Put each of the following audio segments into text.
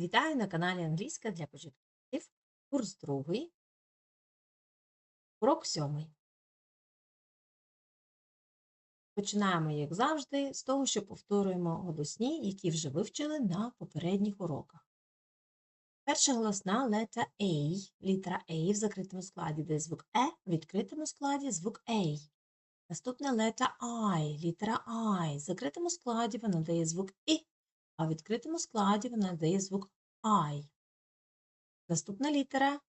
Вітаю на каналі Англійська для початківців, курс другий, урок сьомий. Починаємо, як завжди, з того, що повторюємо голосні, які вже вивчили на попередніх уроках. Перша голосна лета A, літера A в закритому складі, де звук Е, в відкритому складі звук A. Наступна лета I, літера I. В закритому складі вона дає звук І, а в відкритому складі вона дає звук I. Наступна літера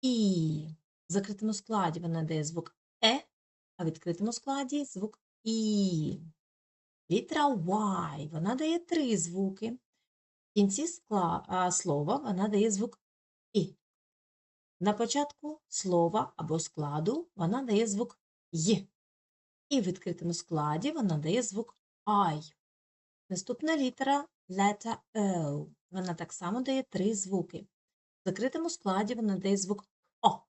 І. В закритому складі вона дає звук Е, а в відкритому складі звук І. Літера Y. Вона дає три звуки. В кінці слова вона дає звук І. На початку слова або складу вона дає звук Й. І в відкритому складі вона дає звук I. Наступна літера letter O. Вона так само дає три звуки. В закритому складі вона дає звук О.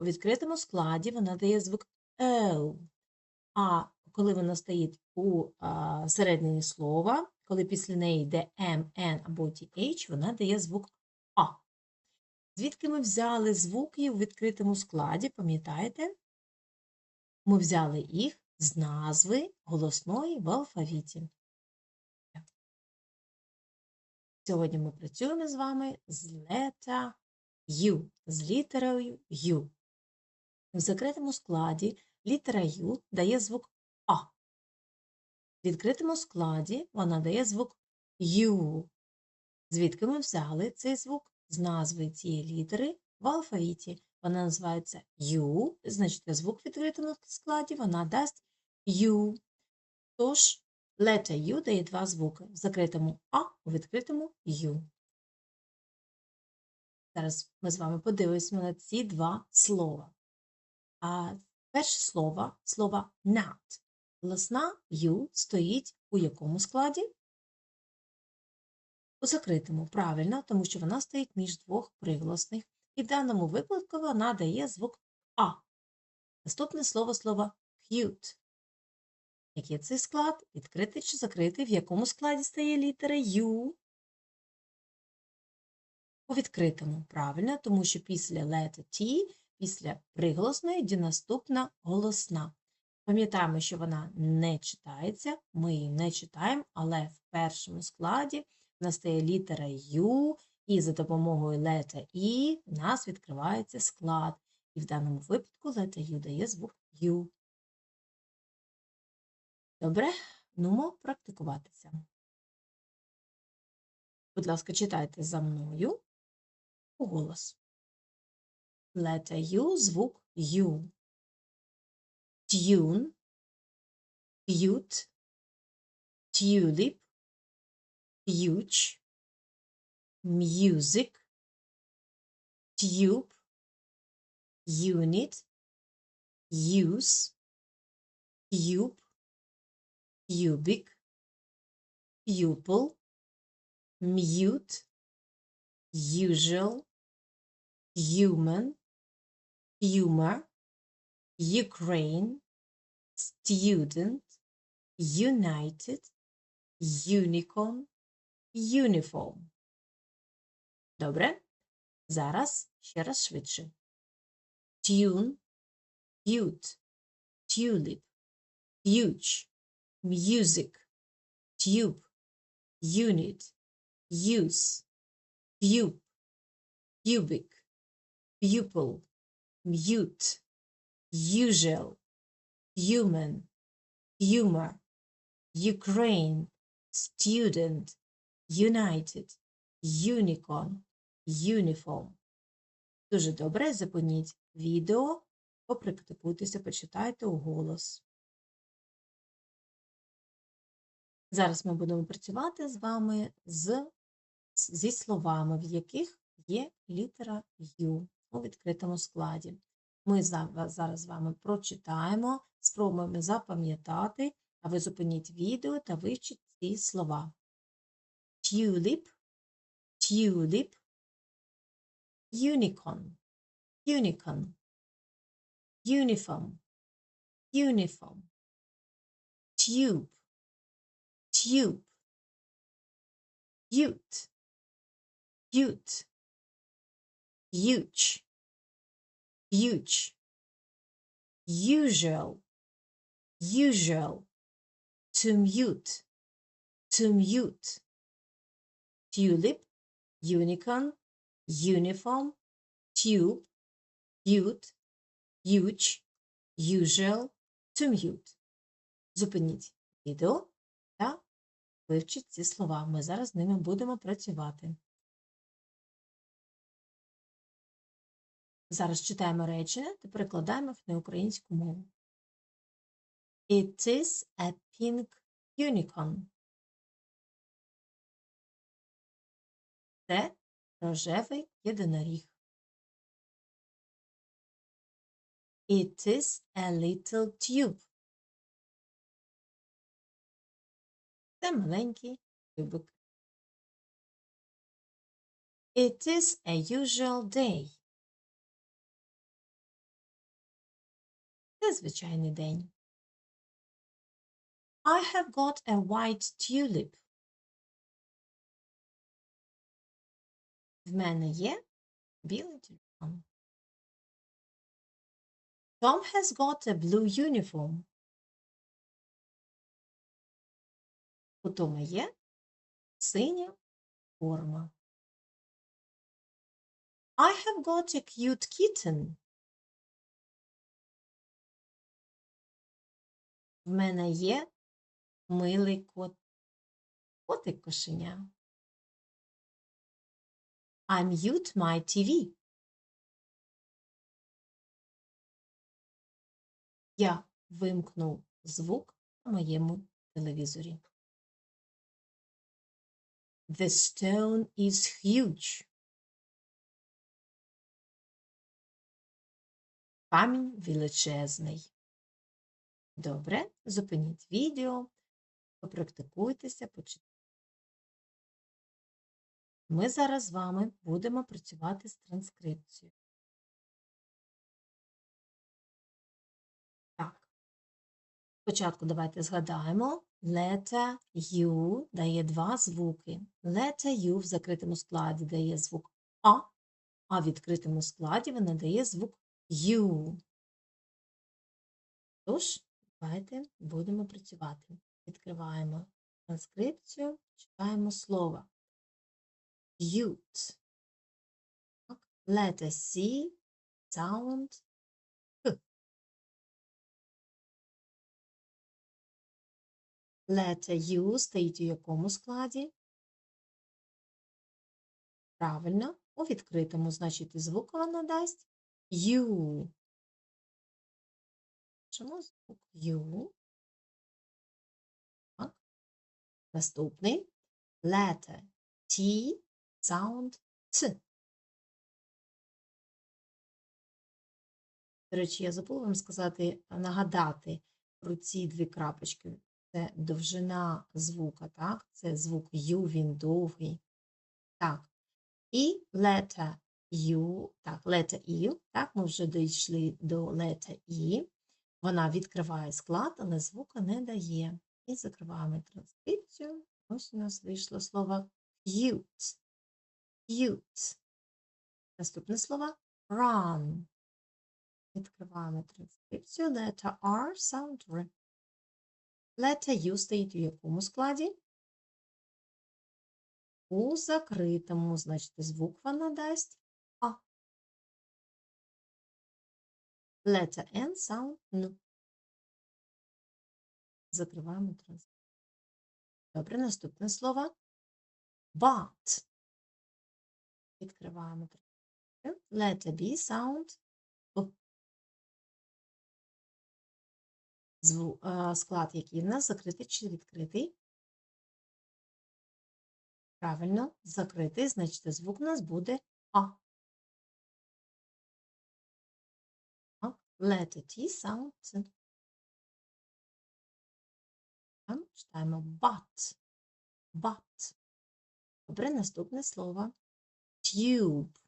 У відкритому складі вона дає звук О. А коли вона стоїть у а, середині слова, коли після неї йде М, Н або TH, вона дає звук А. Звідки ми взяли звуки у відкритому складі, пам'ятаєте? Ми взяли їх з назви голосної в алфавіті. Сьогодні ми працюємо з вами з лета Ю, з літерою Ю. В закритому складі літера Ю дає звук А. В відкритому складі вона дає звук Ю. Звідки ми взяли цей звук з назви цієї літери в алфавіті. Вона називається Ю, значить, звук в відкритому складі вона дасть Ю. Тож, лета Ю дає два звуки в закритому А, у відкритому Ю. Зараз ми з вами подивимося на ці два слова. А перше слово слово not. Голосна Ю стоїть у якому складі? У закритому, правильно, тому що вона стоїть між двох приголосних. І в даному випадку вона дає звук А. Наступне слово слово cute. Який це склад? Відкритий чи закритий? В якому складі стає літера Ю? У відкритому, правильно, тому що після letter T, після приголосної йде наступна голосна. Пам'ятаємо, що вона не читається, ми її не читаємо, але в першому складі в нас стає літера Ю, і за допомогою лета І в нас відкривається склад. І в даному випадку лета Ю дає звук Ю. Добре, нумо практикуватися. Будь ласка, читайте за мною голос. Лета Ю звук Ю. Tune, cute, tulip, huge, music, tube, unit, use, cube, cubic, pupil, mute, usual, human, humor, Ukraine, student, united, unicorn, uniform. Добре? Зараз ще раз швидше. Tune, cute, tulip, huge, music, tube, unit, use, cube, cubic, pupil, mute, usual, human, humor, Ukraine, student, united, unicorn, uniform. Дуже добре, зупиніть відео, попрактикуйтеся, почитайте у голос. Зараз ми будемо працювати з вами з, зі словами, в яких є літера Ю у відкритому складі. Ми зараз з вами прочитаємо, спробуємо запам'ятати, а ви зупиніть відео та вивчіть ці слова. Tulip, tulip, unicorn, unicorn, uniform, uniform, tube, tube, ute, cute, huge, huge, usual, usual, to mute, to mute, tulip, unicorn, uniform, tube, cute, huge, usual, to mute. Зупиніть відео та вивчіть ці слова. Ми зараз з ними будемо працювати. Зараз читаємо речення та перекладаємо їх на українську мову. It is a pink unicorn. Це рожевий єдиноріг. It is a little tube. Це маленький тюбик. It is a usual day. Це звичайний день. I have got a white tulip. В мене є білий тюльпан. Tom has got a blue uniform. У Тома є синя форма. I have got a cute kitten. В мене є милий кот. Котик кошеня. I mute my TV. Я вимкнув звук на моєму телевізорі. The stone is huge. Камінь величезний. Добре, зупиніть відео, попрактикуйтеся, почитайте. Ми зараз з вами будемо працювати з транскрипцією. Спочатку давайте згадаємо. Letter U дає два звуки. Letter U в закритому складі дає звук А, а в відкритому складі вона дає звук U. Тож, давайте будемо працювати. Відкриваємо транскрипцію, читаємо слово. Cute. Letter C, sound Letter U стоїть у якому складі? Правильно, у відкритому, значить, і звук вона дасть U. Чому звук U? Так. Наступний letter T, sound Ц. До речі, я забула вам сказати, нагадати про ці дві крапочки. Це довжина звука, так? Це звук Ю, він довгий. Так. І letter U, так, letter E, так, ми вже дійшли до letter E. Вона відкриває склад, але звука не дає. І закриваємо транскрипцію. Ось у нас вийшло слово cute. Cute. Наступне слово run. Відкриваємо транскрипцію. Letter R, sound. Letter U стоїть у якому складі? У закритому, значить, звук вона дасть А. Letter N, sound N. Закриваємо транскрипцію. Добре, наступне слово. But. Відкриваємо транскрипцію. Letter B, sound склад, який в нас закритий чи відкритий. Правильно, закритий, значить, звук у нас буде А. Letter T, sound читаємо but. But. Добре, наступне слово. Tube.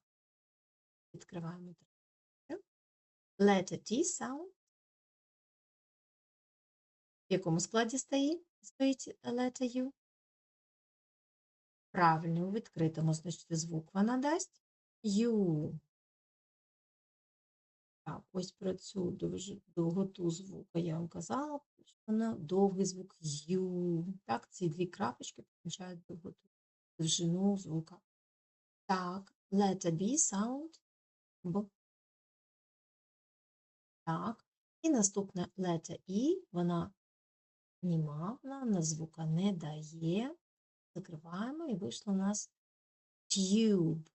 Відкриваємо. Letter T, sound. В якому складі стоїть, стоїть letter U? Правильно, у відкритому, значить, звук вона дасть ю. Так, ось про цю довготу звука я вам казала, що вона довгий звук ю. Так, ці дві крапочки позначають довготу, довжину звука. Так, letter B sound. Б. Так. І наступне letter E, вона німа, вона на звука не дає. Закриваємо і вийшло у нас tube.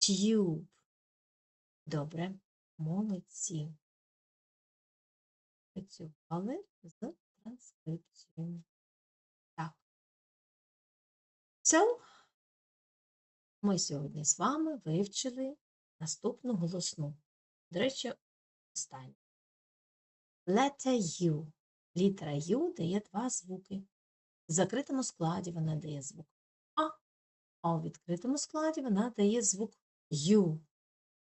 Tube. Добре, молодці. Працювали з транскрипцією. Так. So, ми сьогодні з вами вивчили наступну голосну. До речі, останню. Letter U. Літера U дає два звуки. В закритому складі вона дає звук А, а у відкритому складі вона дає звук Ю.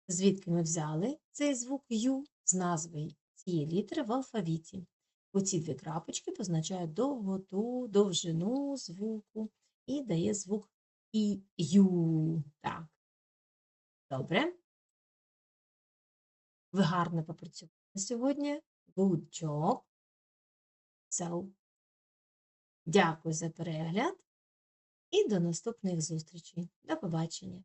Звідки ми взяли цей звук Ю з назви цієї літери в алфавіті. Оці дві крапочки позначають довготу, довжину звуку і дає звук і Ю. Так. Добре. Ви гарно попрацювали сьогодні. Good job. So, дякую за перегляд і до наступних зустрічей. До побачення.